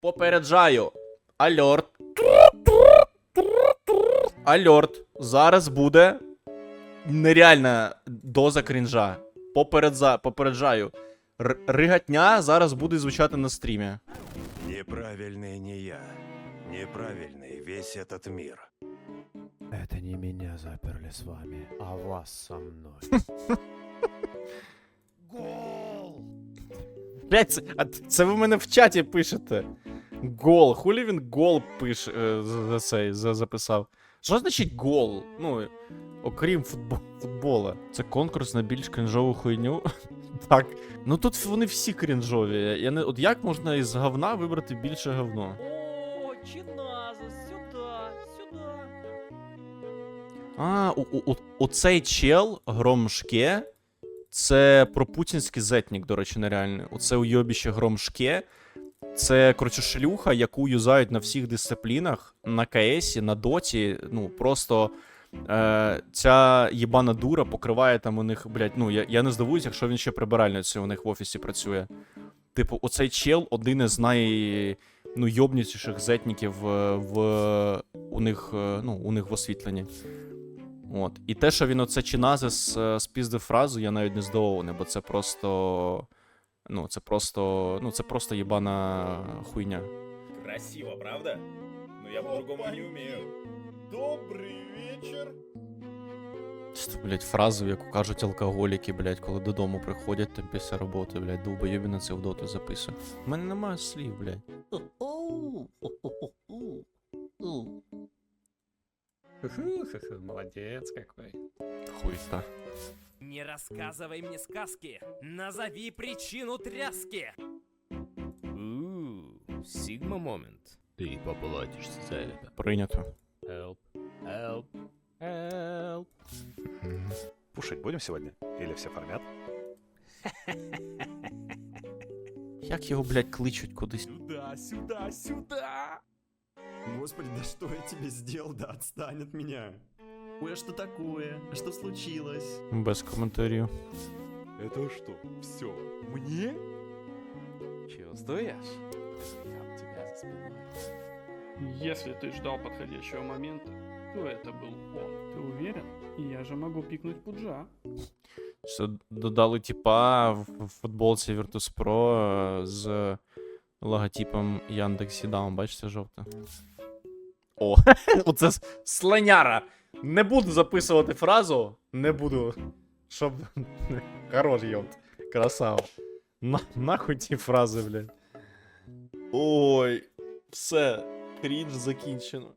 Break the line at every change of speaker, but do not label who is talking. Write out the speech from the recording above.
Попереджаю. Альорт. Альорт. Зараз буде нереальна доза крінжа. Попередза... Попереджаю. Р- ригатня зараз буде звучати на стрімі.
Неправильный не я. Неправильный весь этот мир.
Это не меня заперли с вами, а вас со мной.
Блять, це, а т- це ви мене в чаті пишете. Гол. Хулі він гол пише за, цей за, записав. Що значить гол? Ну, окрім футбол, футбола. Це конкурс на більш крінжову хуйню. так. Ну тут вони всі крінжові. Я не, от як можна із говна вибрати більше говно?
О, чиназа, сюда, сюда.
А, у, у, у, оцей чел Громшке. Це пропутінський зетнік, до речі, нереальний. Оце уйобіще Громшке. Це коротше шлюха, яку юзають на всіх дисциплінах, на КСі, на доті. Ну, просто е, ця єбана дура покриває там у них, блядь, ну я, я не здивуюсь, якщо він ще прибиральницею у них в офісі працює. Типу, оцей чел один із най. Ну, йобнітіших зетніків е, в, у них, е, ну, у них в освітленні. От. І те, що він оце Чиназис е, спіздив фразу, я навіть не здивований, бо це просто. Ну, це просто. Ну, це просто єбана хуйня.
Красиво, правда? Но я по-другому не умею.
Добрый вечер.
Це, блядь, фразу, яку кажуть алкоголіки, блядь, коли додому приходять там після роботи, блядь, долбойобі на це в доту записує. У мене немає слів, блядь.
Молодец какой.
Хуйта.
Не рассказывай мне сказки, назови причину тряски. Сигма момент.
Ты поплатишься за это.
Прийнято.
Help. Help. Help.
Кушать будем сегодня? Или все фармят?
Як його, блядь, кличуть кудись?
Сюда, сюда, сюда! Господи, да что я тебе сделал? Да отстань от меня. Ой, а что такое? А что случилось?
Без коментарів.
Это что, все? Мне?
Чувствуешь? Я у тебя за спиной.
Если ты ждал подходящего момента, то это был он. Ты уверен? Я же могу пикнуть пуджа.
Що додали типа в в футболці Virtus.pro е, з логотипом Яндекс Даун, бачите, жовте. О, оце слоняра. Не буду записувати фразу, не буду. Щоб. Хорош, йот. Красава. На, нахуй ті фрази, блядь. Ой, все, крінж закінчено.